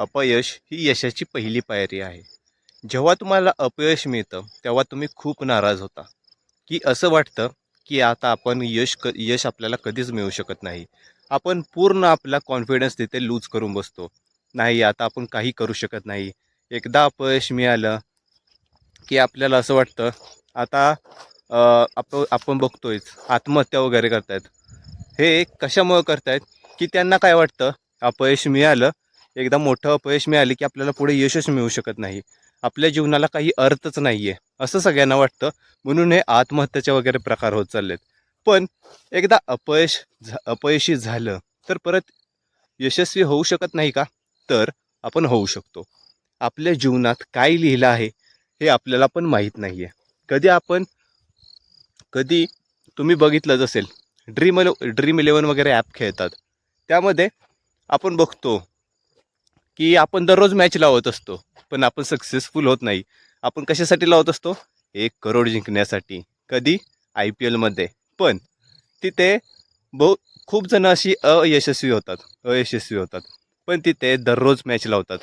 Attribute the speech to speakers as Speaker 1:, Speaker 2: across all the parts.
Speaker 1: अपयश ही यशाची पहिली पायरी आहे. जेव्हा तुम्हाला अपयश मिळतं तेव्हा तुम्ही खूप नाराज होता. की असं वाटतं की आता आपण यश क यश आपल्याला कधीच मिळू शकत नाही. आपण पूर्ण आपला कॉन्फिडन्स तिथे लूज करून बसतो. नाही आता आपण काही करू शकत नाही. एकदा अपयश मिळालं की आपल्याला असं वाटतं आता आप आपण बघतोयच आत्महत्या वगैरे करतायत. हे कशामुळं करतायत? की त्यांना काय वाटतं? अपयश मिळालं एकदा मोठं अपयश मिळालं की आपल्याला पुढे यशच मिळू शकत नाही. आपल्या जीवनाला काही अर्थच नाही आहे असं सगळ्यांना वाटतं. म्हणून हे आत्महत्याचे वगैरे प्रकार होत चाललेत. पण एकदा अपयश झा अपयशी झालं तर परत यशस्वी होऊ शकत नाही का? तर आपण होऊ शकतो. आपल्या जीवनात काय लिहिलं आहे हे आपल्याला पण माहीत नाही आहे कधी आपण कधी तुम्ही बघितलंच असेल ड्रीम ड्रीम इलेवन वगैरे ॲप खेळतात. त्यामध्ये आपण बघतो की आपण दररोज मॅच लावत असतो पण आपण सक्सेसफुल होत नाही. आपण कशासाठी लावत असतो? एक करोड जिंकण्यासाठी. कधी? आय पी एलमध्ये पण तिथे बहु खूप जण अशी अयशस्वी होतात अयशस्वी होतात. पण तिथे दररोज मॅच लावतात.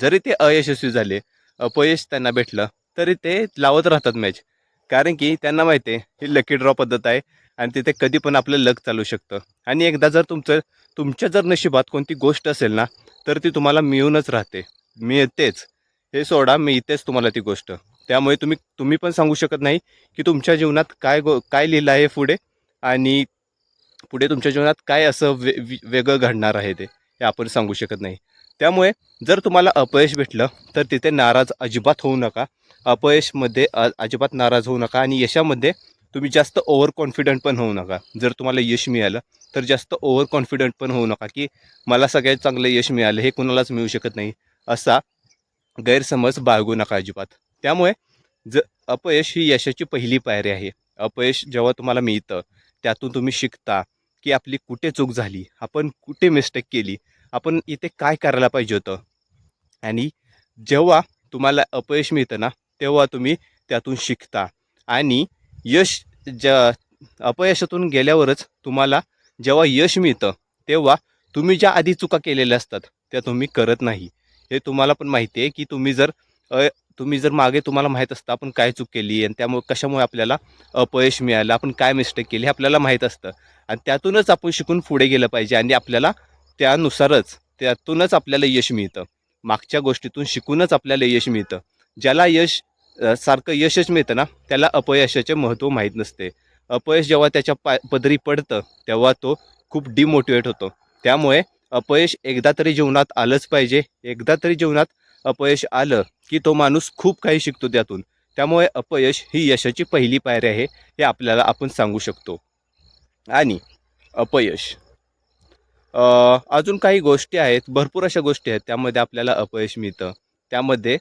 Speaker 1: जरी ते अयशस्वी झाले अपयश त्यांना भेटलं तरी ते लावत राहतात मॅच कारण की त्यांना माहिती आहे ही लकी ड्रॉ पद्धत आहे आणि तिथे कधी पण आपलं लक चालू शकतं. आणि एकदा जर तुमचं तुमच्या जर नशिबात कोणती गोष्ट असेल ना तर ती तुम्हाला मिळूनच राहते. मिळतेच. हे सोडा मिळतेच तुम्हाला ती गोष्ट. त्यामुळे तुम्ही तुम्ही पण सांगू शकत नाही की तुमच्या जीवनात काय गो काय लिहिलं आहे पुढे आणि पुढे तुमच्या जीवनात काय असं वे वेगळं घडणार आहे ते हे आपण सांगू शकत नाही. त्यामुळे जर तुम्हाला अपयश भेटलं तर तिथे नाराज अजिबात होऊ नका. अपयशमध्ये अजिबात नाराज होऊ नका आणि यशामध्ये तुम्ही जास्त ओव्हर कॉन्फिडंट पण होऊ नका. जर तुम्हाला यश मिळालं तर जास्त ओव्हर कॉन्फिडंट पण होऊ नका की मला सगळ्यात चांगलं यश मिळालं हे कुणालाच मिळू शकत नाही असा गैरसमज बाळगू नका अजिबात. त्यामुळे ज अपयश ही यशाची पहिली पायरी आहे. अपयश जेव्हा तुम्हाला मिळतं त्यातून तुम्ही शिकता की आपली कुठे चूक झाली आपण कुठे मिस्टेक केली आपण इथे काय करायला पाहिजे होतं. आणि जेव्हा तुम्हाला अपयश मिळतं ना तेव्हा तुम्ही त्यातून शिकता. आणि यश ज्या अपयशातून गेल्यावरच तुम्हाला जेव्हा यश मिळतं तेव्हा तुम्ही ज्या आधी चुका केलेल्या असतात त्या तुम्ही करत नाही. हे तुम्हाला पण माहिती आहे की तुम्ही जर तुम्ही जर मागे तुम्हाला माहीत असतं आपण काय चूक केली आणि त्यामुळे कशामुळे आपल्याला अपयश मिळालं आपण काय मिस्टेक केली हे आपल्याला माहीत असतं. आणि त्यातूनच आपण शिकून पुढे गेलं पाहिजे आणि आपल्याला त्यानुसारच त्यातूनच आपल्याला यश मिळतं. मागच्या गोष्टीतून शिकूनच आपल्याला यश मिळतं. ज्याला यश सारखं यशच मिळतं ना? त्याला अपयशाचे महत्त्व माहीत नसते. अपयश जेव्हा त्याच्या पाय पदरी पडतं तेव्हा तो खूप डिमोटिवेट होतो. त्यामुळे अपयश एकदा तरी जीवनात आलंच पाहिजे. एकदा तरी जीवनात अपयश आलं की तो माणूस खूप काही शिकतो त्यातून. त्यामुळे अपयश ही यशाची पहिली पायरी आहे हे आपल्याला आपण सांगू शकतो. आणि अपयश. अजून काही गोष्टी आहेत भरपूर अशा गोष्टी आहेत त्यामध्ये आपल्याला अपयश मिळतं. त्यामध्ये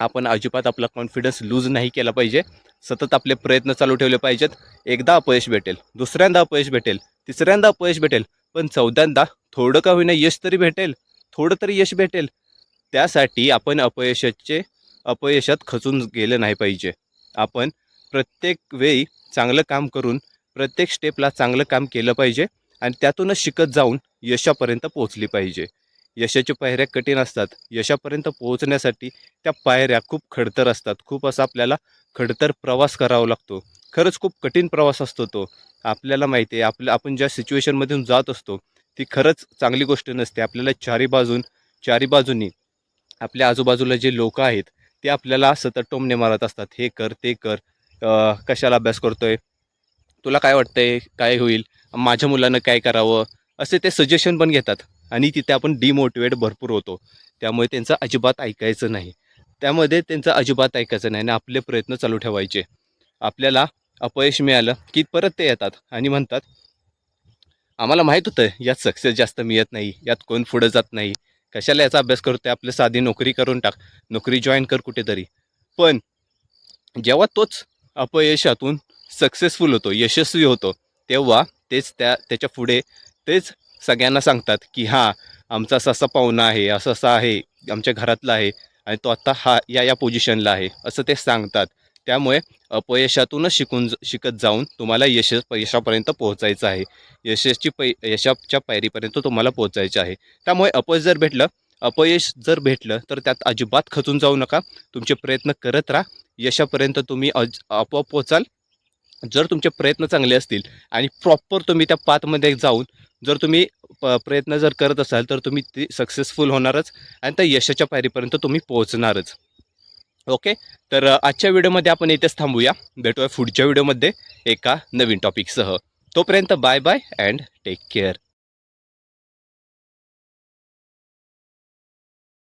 Speaker 1: आपण अजिबात आपला कॉन्फिडन्स लूज नाही केला पाहिजे. सतत आपले प्रयत्न चालू ठेवले पाहिजेत. एकदा अपयश भेटेल दुसऱ्यांदा अपयश भेटेल तिसऱ्यांदा अपयश भेटेल पण चौद्यांदा थोडं का होईना यश तरी भेटेल थोडं तरी यश भेटेल. त्यासाठी आपण अपयशाचे अपयशात खचून गेलं नाही पाहिजे. आपण प्रत्येक वेळी चांगलं काम करून प्रत्येक स्टेपला चांगलं काम केलं पाहिजे आणि त्यातूनच शिकत जाऊन यशापर्यंत पोहोचली पाहिजे. यशाच्या पायऱ्या कठीण असतात. यशापर्यंत पोहोचण्यासाठी त्या पायऱ्या खूप खडतर असतात. खूप असा आपल्याला खडतर प्रवास करावा लागतो. खरंच खूप कठीण प्रवास असतो तो. आपल्याला माहिती आहे आपल्या आपण ज्या सिच्युएशनमधून जात असतो ती खरंच चांगली गोष्ट नसते. आपल्याला चारी बाजून चारी बाजूनी आपल्या आजूबाजूला जे लोक आहेत ते आपल्याला सतत टोमणे मारत असतात. हे कर ते कर. कशाला अभ्यास करतोय? तुला काय वाटतंय? काय होईल? माझ्या मुलानं काय करावं? असे ते सजेशन पण घेतात. आणि तिथे आपण डिमोटिवेट भरपूर होतो. त्यामुळे त्यांचं अजिबात ऐकायचं नाही. त्यामध्ये त्यांचं अजिबात ऐकायचं नाही आणि आपले प्रयत्न चालू ठेवायचे. आपल्याला अपयश मिळालं की परत ते येतात आणि म्हणतात आम्हाला माहीत होतं यात सक्सेस जास्त मिळत नाही यात कोण पुढं जात नाही. कशाला याचा अभ्यास करतोय आपलं साधी नोकरी करून टाक. नोकरी जॉईन कर कुठेतरी. पण जेव्हा तोच अपयशातून सक्सेसफुल होतो यशस्वी होतो तेव्हा तेच त्या त्याच्या पुढे तेच सगळ्यांना सांगतात की हां आमचा असा असा पाहुणा आहे असं असं आहे आमच्या घरातला आहे आणि तो आत्ता हा या या पोझिशनला आहे असं ते सांगतात. त्यामुळे अपयशातूनच शिकून शिकत जाऊन तुम्हाला यश यशापर्यंत पोहोचायचं आहे. यशस्ची पै यशाच्या पायरीपर्यंत तुम्हाला पोहोचायचं आहे. त्यामुळे अपयश जर भेटलं अपयश जर भेटलं तर त्यात अजिबात खचून जाऊ नका. तुमचे प्रयत्न करत राहा. यशापर्यंत तुम्ही अज आपोआप पोचाल जर तुमचे प्रयत्न चांगले असतील आणि प्रॉपर तुम्ही त्या पाथमध्ये जाऊन जर तुम्ही प प्रयत्न जर करत असाल तर तुम्ही ते सक्सेसफुल होणारच आणि त्या यशाच्या पायरीपर्यंत तुम्ही पोहोचणारच. ओके? तर आजच्या व्हिडिओमध्ये आपण इथेच थांबूया. भेटूया पुढच्या व्हिडिओमध्ये एका नवीन टॉपिकसह तोपर्यंत bye bye and take care